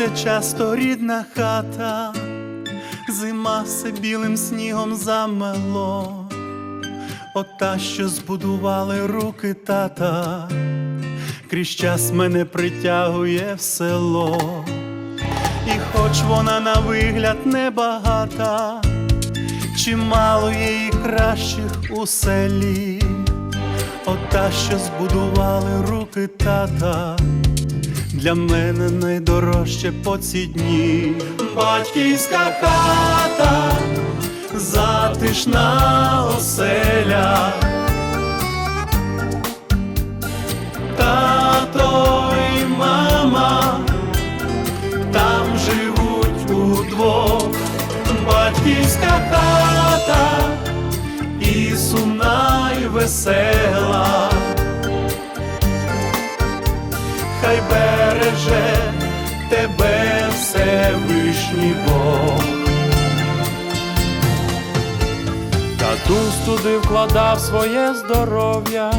Пригадується часто рідна хата, зима все білим снігом замело, ота, що збудували руки тата, крізь час мене притягує в село, і хоч вона на вигляд небагата, чимало і кращих у селі, ота, що збудували руки тата для мене найдорожче по ці дні. Батьківська хата, затишна оселя. Тато і мама там живуть удвох. Батьківська хата і сумна, і весела. Хай береже тебе Всевишній Бог. Татусь туди вкладав своє здоров'я,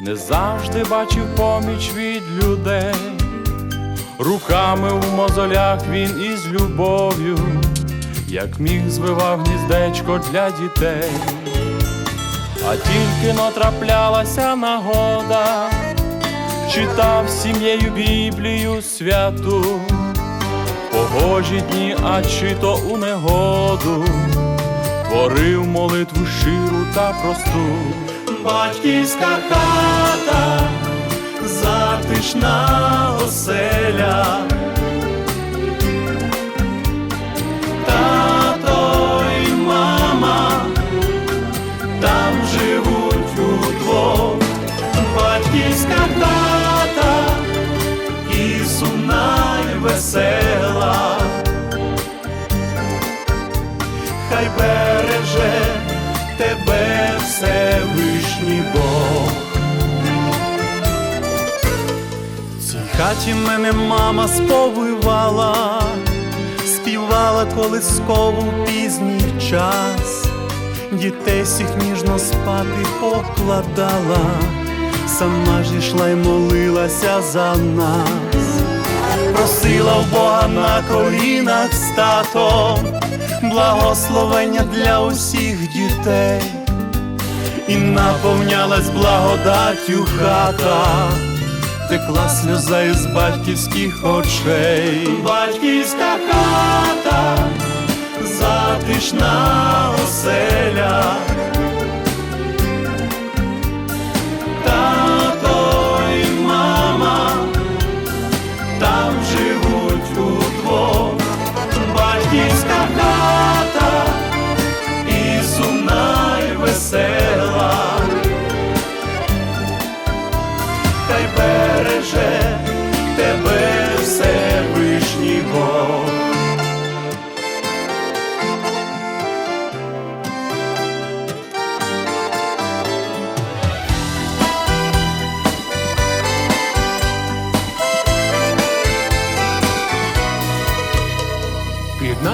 не завжди бачив поміч від людей, руками в мозолях він із любов'ю, як міг звивав гніздечко для дітей, а тільки натраплялася нагода, читав сім'єю Біблію святу, погожі дні, а чи то у негоду творив молитву щиру та просту. Батьківська хата, затишна оселя. Хаті мене мама сповивала, співала колискову пізній час, дітей всіх ніжно спати покладала, сама ж ішла й молилася за нас, просила в Бога на колінах з татом, благословення для усіх дітей, і наповнялась благодаттю хата, текла сльоза із батьківських очей. Батьківська хата, затишна оселя. Тато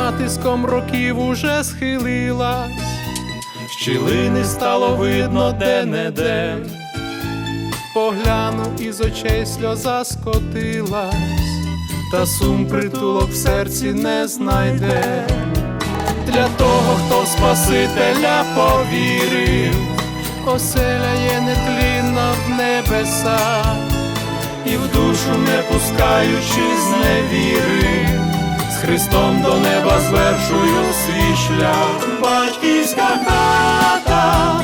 натиском років уже схилилась, щілини стало видно де-не-де. Поглянув із очей сльоза скотилась, та сум притулок в серці не знайде. Для того, хто Спасителя повірив, оселя є нетлінна в небесах, і в душу не пускаючи з невіри, Христом до неба звершую свій шлях. Батьківська хата,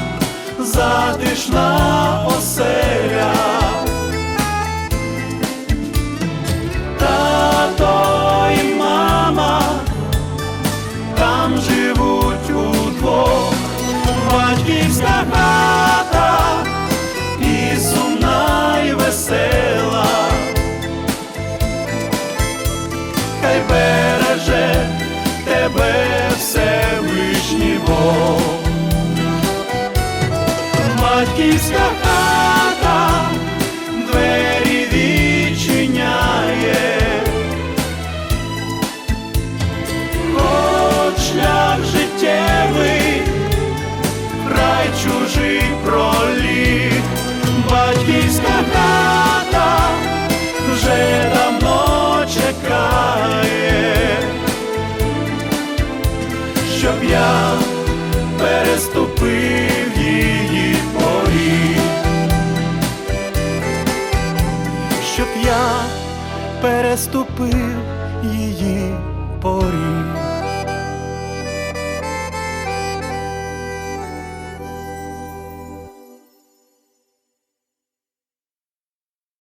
затишна оселя. Тато і мама там живуть удвох. Батьківська хата тебе Всевишній Бог. Батьківська хата переступив її поріг.